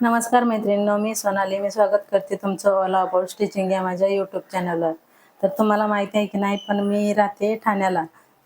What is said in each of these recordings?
नमस्कार मैत्रिणींनो मी सोनाली. मी स्वागत करते तुमचं ओला अबाउट स्टिचिंग या माझ्या यूट्यूब चॅनलवर तर तुम्हाला माहिती आहे की नाही पण मी राहते ठाण्याला.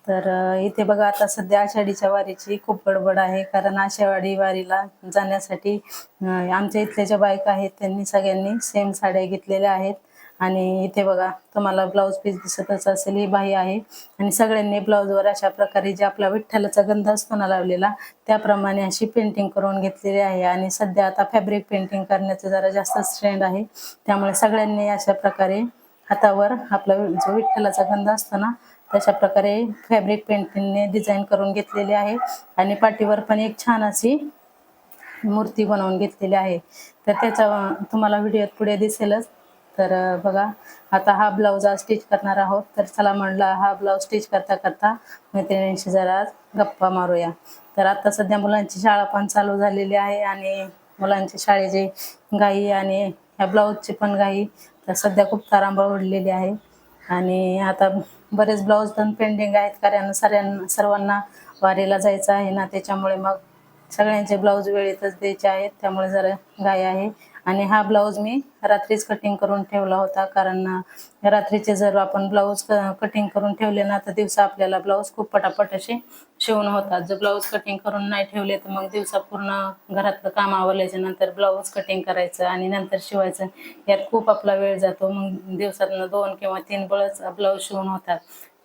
तर इथे बघा आता सध्या आषाढीच्या वारीची खूप गडबड आहे. कारण आषाढी वारीला जाण्यासाठी आमच्या इथल्या ज्या बायका आहेत त्यांनी सगळ्यांनी सेम साड्या घेतलेल्या आहेत. आणि इथे बघा तुम्हाला ब्लाऊज पीस दिसतच असेल ही बाई आहे. आणि सगळ्यांनी ब्लाऊजवर अशा प्रकारे जे आपला विठ्ठलाचा गंध असतो ना लावलेला त्याप्रमाणे अशी पेंटिंग करून घेतलेली आहे. आणि सध्या आता फॅब्रिक पेंटिंग करण्याचं जरा जास्तच ट्रेंड आहे. त्यामुळे सगळ्यांनी अशा प्रकारे हातावर आपला जो विठ्ठलाचा गंध असतो ना तशा प्रकारे फॅब्रिक पेंटिंगने डिझाईन करून घेतलेली आहे. आणि पाठीवर पण एक छान अशी मूर्ती बनवून घेतलेली आहे. तर त्याचा तुम्हाला व्हिडिओत पुढे दिसेलच. तर बघा आता हा ब्लाऊज आज स्टिच करणार आहोत. तर चला म्हणलं हा ब्लाऊज स्टिच करता करता मैत्रिणींशी जरा गप्पा मारूया. तर आता सध्या मुलांची शाळा पण चालू झालेली आहे आणि मुलांची शाळेची घाई आणि ह्या ब्लाऊजची पण घाई तर सध्या खूप तारांबळ उडलेली आहे. आणि आता बरेच ब्लाऊज पण पेंडिंग आहेत कारण सऱ्यांना सर्वांना वारीला जायचं आहे ना त्याच्यामुळे मग सगळ्यांचे ब्लाऊज वेळेतच द्यायचे आहेत त्यामुळे जरा घाई आहे. आणि हा ब्लाऊज मी रात्रीच कटिंग करून ठेवला होता. कारण रात्रीचे जर आपण ब्लाऊज कटिंग करून ठेवले ना तर दिवसा आपल्याला ब्लाऊज खूप पटापट असे शिवून होतात. जर ब्लाऊज कटिंग करून नाही ठेवले तर मग दिवसा पूर्ण घरातलं काम आवरल्याच्या नंतर ब्लाऊज कटिंग करायचं आणि नंतर शिवायचं. यात खूप आपला वेळ जातो. मग दिवसातनं दोन किंवा तीन बळच ब्लाऊज शिवून होतात.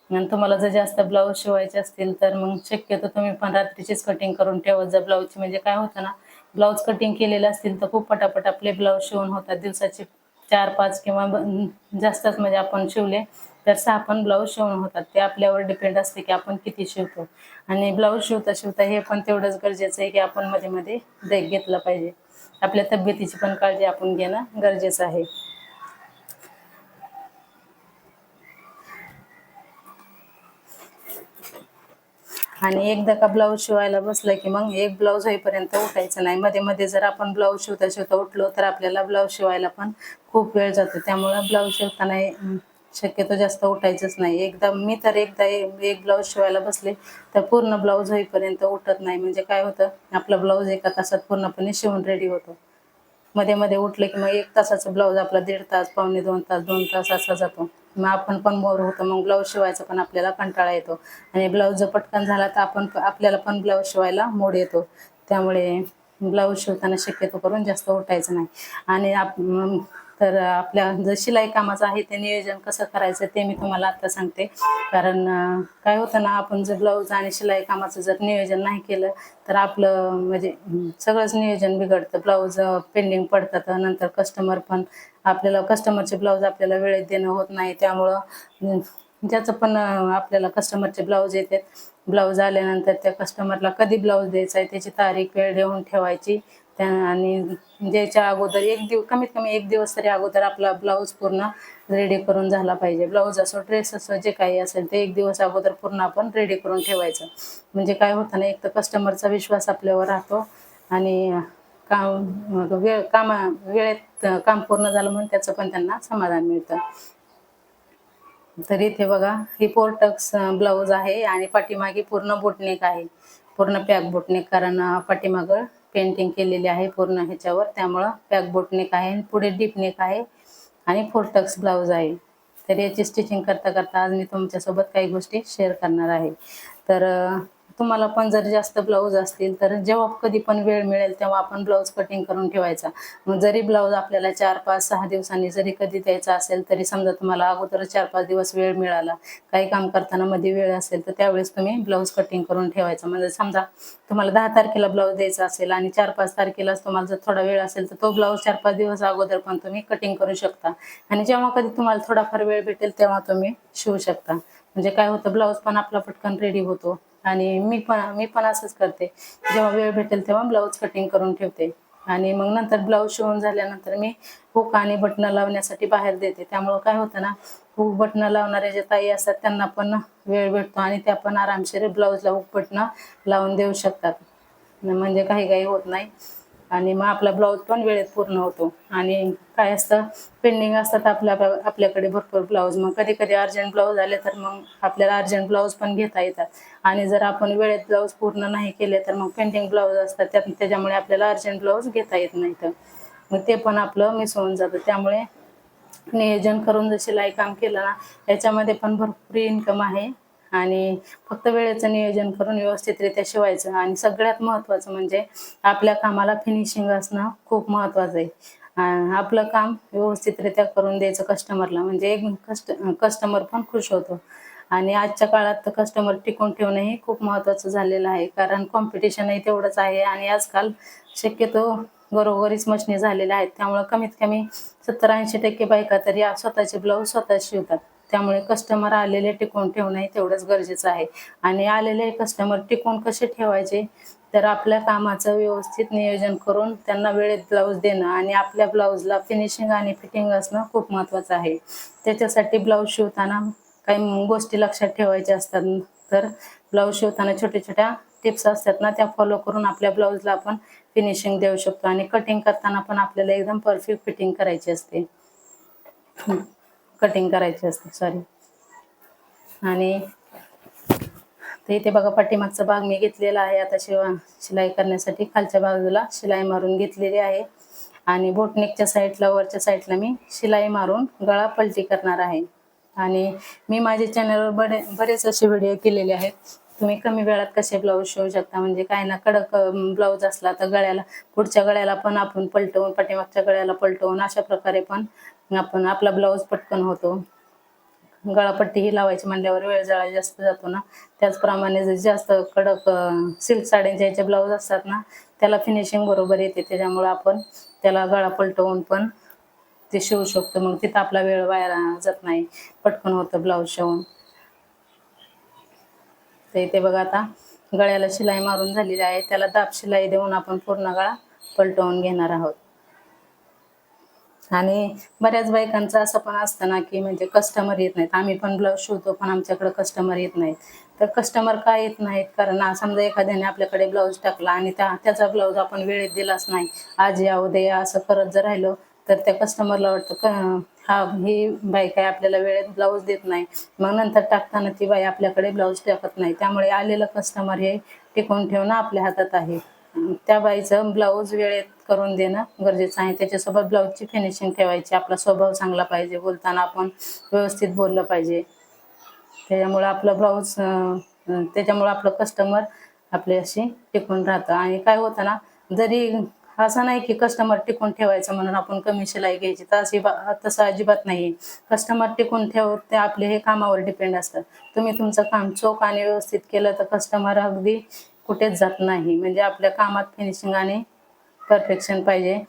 आणि तुम्हाला जर जास्त ब्लाऊज शिवायचे असतील तर मग शक्यतो तुम्ही पण रात्रीचीच कटिंग करून ठेवत जा ब्लाऊजची म्हणजे काय होतं ना ब्लाऊज कटिंग केलेले असतील तर खूप पटापट आपले ब्लाऊज शिवून होतात. दिवसाचे चार पाच किंवा ब- जास्तच म्हणजे आपण शिवले तर सहा पण ब्लाऊज शिवून होतात. ते आपल्यावर डिपेंड असते की आपण किती शिवतो. आणि ब्लाऊज शिवता शिवता हे पण तेवढंच गरजेचं आहे की आपण मध्ये मध्ये ब्रेक घेतला पाहिजे. आपल्या तब्येतीची पण काळजी आपण घेणं गरजेचं आहे. आणि एकदा का ब्लाऊज शिवायला बसलं की मग एक ब्लाऊज होईपर्यंत उठायचं नाही. मध्ये मध्ये जर आपण ब्लाऊज शिवता शिवता उठलो तर आपल्याला ब्लाऊज शिवायला पण खूप वेळ जातो. त्यामुळं ब्लाऊज शिवताना शक्यतो जास्त उठायचंच नाही. एकदा मी तर एकदा एक ब्लाऊज शिवायला बसले तर पूर्ण ब्लाऊज होईपर्यंत उठत नाही. म्हणजे काय होतं? आपला ब्लाऊज एका तासात पूर्णपणे शिवून रेडी होतो. मध्ये मध्ये उठले की मग एक तासाचं ब्लाऊज आपला दीड तास पावणे दोन तास दोन तास असा जातो. मग आपण पण बोर होतो मग ब्लाऊज शिवायचा पण आपल्याला कंटाळा येतो. आणि ब्लाऊज जर पटकन झाला तर आपण आपल्याला पण ब्लाऊज शिवायला मोड येतो. त्यामुळे ब्लाऊज शिवताना शक्यतो करून जास्त उठायचं नाही. आणि आप तर आपल्या जर शिलाई कामाचं आहे ते नियोजन कसं करायचं ते मी तुम्हाला आता सांगते. कारण काय होतं ना आपण जर ब्लाऊज आणि शिलाई कामाचं जर नियोजन नाही केलं तर आपलं म्हणजे सगळंच नियोजन बिघडतं. ब्लाऊज पेंडिंग पडतात. नंतर कस्टमर पण आपल्याला कस्टमरचे ब्लाऊज आपल्याला वेळेत देणं होत नाही. त्यामुळं ज्याचं पण आपल्याला कस्टमरचे ब्लाऊज येतात. ब्लाऊज आल्यानंतर त्या कस्टमरला कधी ब्लाऊज द्यायचा आहे त्याची तारीख वेळ देऊन ठेवायची. त्या आणि द्यायच्या अगोदर एक दिवस कमीत कमी एक दिवस तरी अगोदर आपला ब्लाऊज पूर्ण रेडी करून झाला पाहिजे. ब्लाऊज असो ड्रेस असो जे काही असेल ते एक दिवस अगोदर पूर्ण आपण रेडी करून ठेवायचं. म्हणजे काय होतं ना एक तर कस्टमरचा विश्वास आपल्यावर राहतो आणि काम वेळ कामा वेळेत काम पूर्ण झालं म्हणून त्याचं पण त्यांना समाधान मिळतं. तर इथे बघा ही पोर्टक्स ब्लाऊज आहे आणि पाठीमागे पूर्ण बुटनेक आहे. पूर्ण पॅक बुटनेक कारण पाठीमागं पेंटिंग केलेली आहे पूर्ण ह्याच्यावर. त्यामुळं पॅक बोटनेक आहे आणि पुढे डीप नेक आहे आणि फोर्टक्स ब्लाऊज आहे. तर याची स्टिचिंग करता करता आज मी तुमच्यासोबत काही गोष्टी शेअर करणार आहे. तर तुम्हाला पण जर जास्त ब्लाऊज असतील तर जेव्हा कधी पण वेळ मिळेल तेव्हा आपण ब्लाऊज कटिंग करून ठेवायचा. मग जरी ब्लाऊज आपल्याला चार पाच सहा दिवसांनी जरी कधी द्यायचा असेल तरी समजा तुम्हाला अगोदर चार पाच दिवस वेळ मिळाला काही काम करताना मध्ये वेळ असेल तर त्यावेळेस तुम्ही ब्लाऊज कटिंग करून ठेवायचा. म्हणजे समजा तुम्हाला दहा तारखेला ब्लाऊज द्यायचा असेल आणि चार पाच तारखेलाच तुम्हाला जर थोडा वेळ असेल तर तो ब्लाऊज चार पाच दिवस अगोदर पण तुम्ही कटिंग करू शकता. आणि जेव्हा कधी तुम्हाला थोडाफार वेळ भेटेल तेव्हा तुम्ही शिवू शकता. म्हणजे काय होतं ब्लाऊज पण आपला पटकन रेडी होतो. आणि मी पण मी पण असंच करते. जेव्हा वेळ भेटेल तेव्हा ब्लाऊज कटिंग करून ठेवते. आणि मग नंतर ब्लाऊज शिवून झाल्यानंतर मी हुक आणि बटणं लावण्यासाठी बाहेर देते. त्यामुळं काय होतं ना हुक बटणं लावणारे जे ताई असतात त्यांना पण वेळ भेटतो आणि त्या पण आरामशीर ब्लाऊजला हुक बटणं लावून देऊ शकतात. म्हणजे काही काही होत नाही. आणि मग आपला ब्लाऊज पण वेळेत पूर्ण होतो. आणि काय असतं पेंडिंग असतात आपल्या आपल्याकडे भरपूर ब्लाऊज. मग कधी कधी अर्जंट ब्लाऊज आले तर मग आपल्याला अर्जंट ब्लाऊज पण घेता येतात. आणि जर आपण वेळेत ब्लाऊज पूर्ण नाही केले तर मग पेंडिंग ब्लाऊज असतात. त्यात त्याच्यामुळे आपल्याला अर्जंट ब्लाऊज घेता येत नाही तर मग ते पण आपलं मिस होऊन जातं. त्यामुळे नियोजन करून जसे लाई काम केलं ना याच्यामध्ये पण भरपूर इन्कम आहे. आणि फक्त वेळेचं नियोजन करून व्यवस्थितरित्या शिवायचं. आणि सगळ्यात महत्त्वाचं म्हणजे आपल्या कामाला फिनिशिंग असणं खूप महत्त्वाचं आहे. आपलं काम व्यवस्थितरित्या करून द्यायचं कस्टमरला म्हणजे एक कस्ट कस्टमर पण खुश होतो. आणि आजच्या काळात तर कस्टमर टिकून ठेवणंही खूप महत्त्वाचं झालेलं आहे. कारण कॉम्पिटिशनही तेवढंच आहे आणि आजकाल शक्यतो घरोघरीच मशनी झालेल्या आहेत. त्यामुळे कमीत कमी सत्तर ऐंशी टक्के बायका तरी स्वतःचे ब्लाऊज स्वतः शिवतात. त्यामुळे कस्टमर आलेले टिकून ठेवणंही तेवढंच गरजेचं आहे. आणि आलेले कस्टमर टिकून कसे ठेवायचे? तर आपल्या कामाचं व्यवस्थित नियोजन करून त्यांना वेळेत ब्लाऊज देणं आणि आपल्या ब्लाऊजला फिनिशिंग आणि फिटिंग असणं खूप महत्त्वाचं आहे. त्याच्यासाठी ब्लाऊज शिवताना काही गोष्टी लक्षात ठेवायच्या असतात. तर ब्लाऊज शिवताना छोट्या छोट्या टिप्स असतात ना त्या फॉलो करून आपल्या ब्लाऊजला आपण फिनिशिंग देऊ शकतो. आणि कटिंग करताना पण आपल्याला एकदम परफेक्ट फिटिंग करायची असते. कटिंग करायची असते सॉरी आणि तर इथे बघा पाठीमागचा भाग मी घेतलेला आहे. आता शिवा शिलाई करण्यासाठी खालच्या बाजूला शिलाई मारून घेतलेली आहे. आणि बोटनेकच्या साईडला वरच्या साईडला मी शिलाई मारून गळा पलटी करणार आहे. आणि मी माझ्या चॅनलवर बरे बरेच असे व्हिडिओ केलेले आहेत. तुम्ही कमी वेळात कसे ब्लाऊज शिवू शकता? म्हणजे काय ना कडक ब्लाऊज असला तर गळ्याला पुढच्या गळ्याला पण आपण पलटवून पाठीमागच्या गळ्याला पलटवून अशा प्रकारे पण आपण आपला ब्लाऊज पटकन होतो. गळापट्टी ही लावायची म्हणल्यावर वेळ जाळा जास्त जातो ना. त्याचप्रमाणे जर जास्त कडक सिल्क साड्यांचे याचे ब्लाऊज असतात ना त्याला फिनिशिंग बरोबर येते. त्याच्यामुळं आपण त्याला गळा पलटवून पण ते शिवू शकतो. मग तिथं आपला वेळ वाया जात नाही. पटकन होतं ब्लाऊज शिवून. तर इथे बघा आता गळ्याला शिलाई मारून झालेली आहे. त्याला दाब शिलाई देऊन आपण पूर्ण गळा पलटवून घेणार आहोत. आणि बऱ्याच बायकांचं असं पण असतं ना की म्हणजे कस्टमर येत नाहीत. आम्ही पण ब्लाऊज शिवतो पण आमच्याकडे कस्टमर येत नाहीत. तर कस्टमर का येत नाहीत? कारण समजा एखाद्याने आपल्याकडे ब्लाऊज टाकला आणि त्या त्याचा ब्लाऊज आपण वेळेत दिलाच नाही. आज या उद्या असं करत जर राहिलो तर त्या कस्टमरला वाटतं क हा ही बाई काय आपल्याला वेळेत ब्लाऊज देत नाही. मग नंतर टाकताना ती बाई आपल्याकडे ब्लाऊज टाकत नाही. त्यामुळे आलेलं कस्टमर हे टिकून ठेवणं आपल्या हातात आहे. त्या बाईचं ब्लाऊज वेळेत करून देणं गरजेचं आहे. त्याच्यासोबत ब्लाऊजची फिनिशिंग ठेवायची. आपला स्वभाव चांगला पाहिजे. बोलताना आपण व्यवस्थित बोललं पाहिजे. त्याच्यामुळं आपलं ब्लाऊज त्याच्यामुळं आपलं कस्टमर आपले टिकून राहतं. आणि काय होतं ना जरी असं नाही की कस्टमर टिकून ठेवायचं म्हणून आपण कमी शिलाई घ्यायची तर अशी बा- तसं अजिबात नाही कस्टमर टिकून ठेव ते आपले हे कामावर डिपेंड असतं तुम्ही तुमचं काम चोख आणि व्यवस्थित केलं तर कस्टमर अगदी कुठेच जात नाही. म्हणजे आपल्या कामात फिनिशिंग आणि परफेक्शन पाहिजे.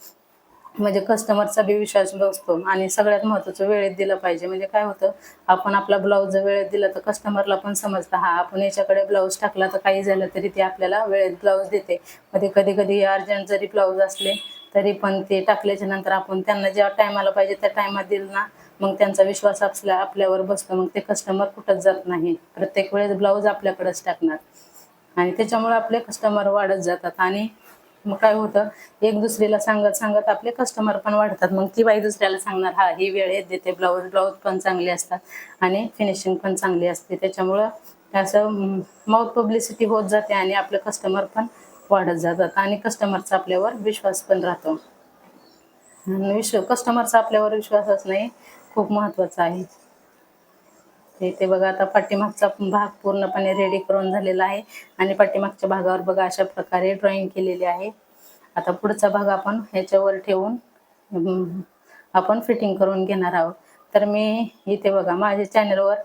म्हणजे कस्टमरचा बी विश्वास बसतो आणि सगळ्यात महत्त्वाचं वेळेत दिलं पाहिजे. म्हणजे काय होतं आपण आपला ब्लाऊज जर वेळेत दिला तर कस्टमरला पण समजतं हा आपण याच्याकडे ब्लाऊज टाकला तर काही झालं तरी ते आपल्याला वेळेत ब्लाऊज देते. मध्ये कधी कधी अर्जंट जरी ब्लाऊज असले तरी पण ते टाकल्याच्या नंतर आपण त्यांना ज्या टायमाला पाहिजे त्या टायमात दिलं ना मग त्यांचा विश्वास आपल्या आपल्यावर बसतो. मग ते कस्टमर कुठंच जात नाही. प्रत्येक वेळेस ब्लाऊज आपल्याकडेच टाकणार. आणि त्याच्यामुळे आपले कस्टमर वाढत जातात. आणि मग काय होतं एक दुसरीला सांगत सांगत आपले कस्टमर पण वाढतात. मग ती बाई दुसऱ्याला सांगणार हा ही वेळ येत देते. ब्लाऊज ब्लाऊज पण चांगले असतात आणि फिनिशिंग पण चांगली असते. त्याच्यामुळं असं माउथ पब्लिसिटी होत जाते आणि आपले कस्टमर पण वाढत जातात. आणि कस्टमरचा आपल्यावर विश्वास पण राहतो. विश्व कस्टमरचा आपल्यावर विश्वासच नाही खूप महत्त्वाचं आहे. इथे बघा आता पाठीमागचा भाग पूर्णपणे रेडी करून झालेला आहे. आणि पाठीमागच्या भागावर बघा अशा प्रकारे ड्रॉइंग केलेली आहे. आता पुढचा भाग आपण ह्याच्यावर ठेवून आपण फिटिंग करून घेणार आहोत. तर मी इथे बघा माझ्या चॅनलवर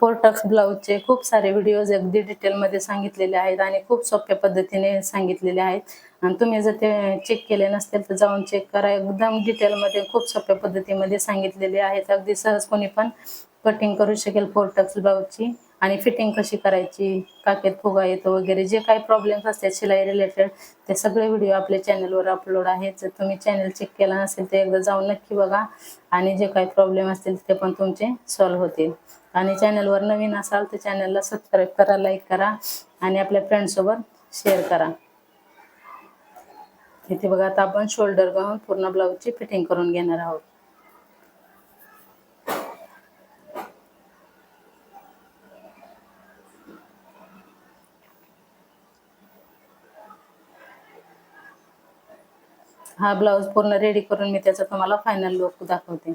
फोर टक्स ब्लाऊजचे खूप सारे व्हिडिओज अगदी डिटेलमध्ये सांगितलेले आहेत आणि खूप सोप्या पद्धतीने सांगितलेले आहेत. आणि तुम्ही जर ते चेक केले नसतील तर जाऊन चेक करा. एकदम डिटेलमध्ये खूप सोप्या पद्धतीमध्ये सांगितलेले आहेत. अगदी सहज कोणी पण कटिंग करू शकेल फोर टक्स ब्लाऊजची आणि फिटिंग कशी करायची काकेत फुगा येतो वगैरे जे काही प्रॉब्लेम्स असतात शिलाई रिलेटेड ते सगळे व्हिडिओ आपल्या चॅनलवर अपलोड आहेत. जर तुम्ही चॅनल चेक केला नसेल तर एकदा जाऊन नक्की बघा. आणि जे काही प्रॉब्लेम असतील ते पण तुमचे सॉल्व्ह होतील. आणि चॅनलवर नवीन असाल तर चॅनलला सबस्क्राईब करा लाईक करा. आणि आपल्या फ्रेंडसोबत शेअर करा. इथे बघा आता आपण शोल्डर घेऊन पूर्ण ब्लाऊजची फिटिंग करून घेणार आहोत. हा ब्लाऊज पूर्ण रेडी करून मी त्याचा तुम्हाला फायनल लुक दाखवते.